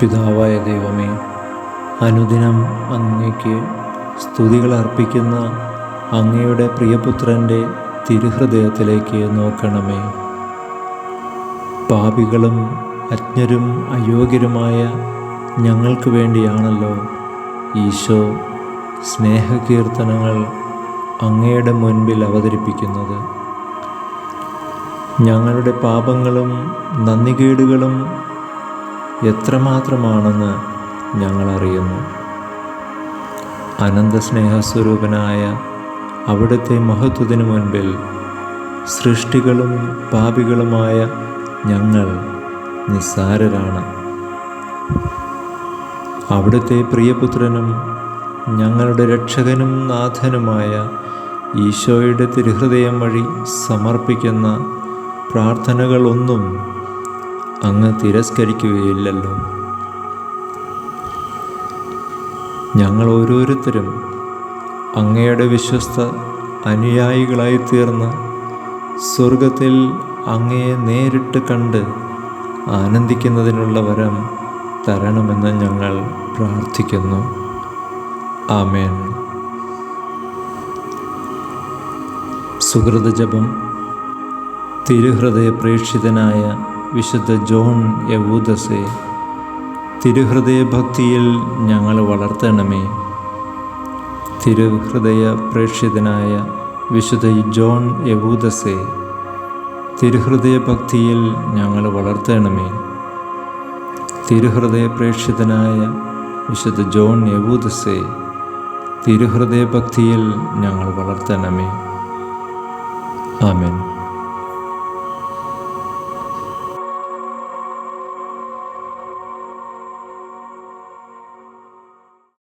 പിതാവായ ദൈവമേ അനുദിനം അങ്ങയ്ക്ക് സ്തുതികൾ അർപ്പിക്കുന്ന അങ്ങയുടെ പ്രിയപുത്രന്റെ തിരുഹൃദയത്തിലേക്ക് നോക്കണമേ. പാപികളും അജ്ഞരും അയോഗ്യരുമായ ഞങ്ങൾക്ക് വേണ്ടിയാണല്ലോ ഈശോ സ്നേഹകീർത്തനങ്ങൾ അങ്ങയുടെ മുൻപിൽ അവതരിപ്പിക്കുന്നത്. ഞങ്ങളുടെ പാപങ്ങളും നന്ദികേടുകളും എത്രമാത്രമാണെന്ന് ഞങ്ങളറിയുന്നു. അനന്തസ്നേഹസ്വരൂപനായ അനന്ത സ്നേഹസ്വരൂപനായ അവിടുത്തെ മഹത്വത്തിനു മുൻപിൽ സൃഷ്ടികളും പാപികളുമായ ഞങ്ങൾ നിസ്സാരരാണ്. അവിടുത്തെ പ്രിയപുത്രനും ഞങ്ങളുടെ രക്ഷകനും നാഥനുമായ ഈശോയുടെ തിരുഹൃദയം വഴി സമർപ്പിക്കുന്ന പ്രാർത്ഥനകളൊന്നും അങ്ങ് തിരസ്കരിക്കുകയില്ലല്ലോ. ഞങ്ങൾ ഓരോരുത്തരും അങ്ങയുടെ വിശ്വസ്ത അനുയായികളായി തീർന്ന് സ്വർഗത്തിൽ അങ്ങയെ നേരിട്ട് കണ്ട് ആനന്ദിക്കുന്നതിനുള്ള വരം തരണമെന്ന് ഞങ്ങൾ പ്രാർത്ഥിക്കുന്നു. ആമേൻ. സുഹൃതജപം തിരുഹൃദയ പ്രേക്ഷിതനായ വിശുദ്ധ ജോൺ യവൂദസെ തിരുഹൃദയ ഭക്തിയിൽ ഞങ്ങൾ വളർത്തണമേ. തിരുഹൃദയ പ്രേക്ഷിതനായ വിശുദ്ധ ജോൺ യവൂദസെ തിരുഹൃദയ ഭക്തിയിൽ ഞങ്ങൾ വളർത്തണമേ. തിരുഹൃദയ പ്രേക്ഷിതനായ വിശുദ്ധ ജോൺ യവൂദസെ തിരുഹൃദയ ഭക്തിയിൽ ഞങ്ങൾ വളർത്തണമേ. ആമേൻ.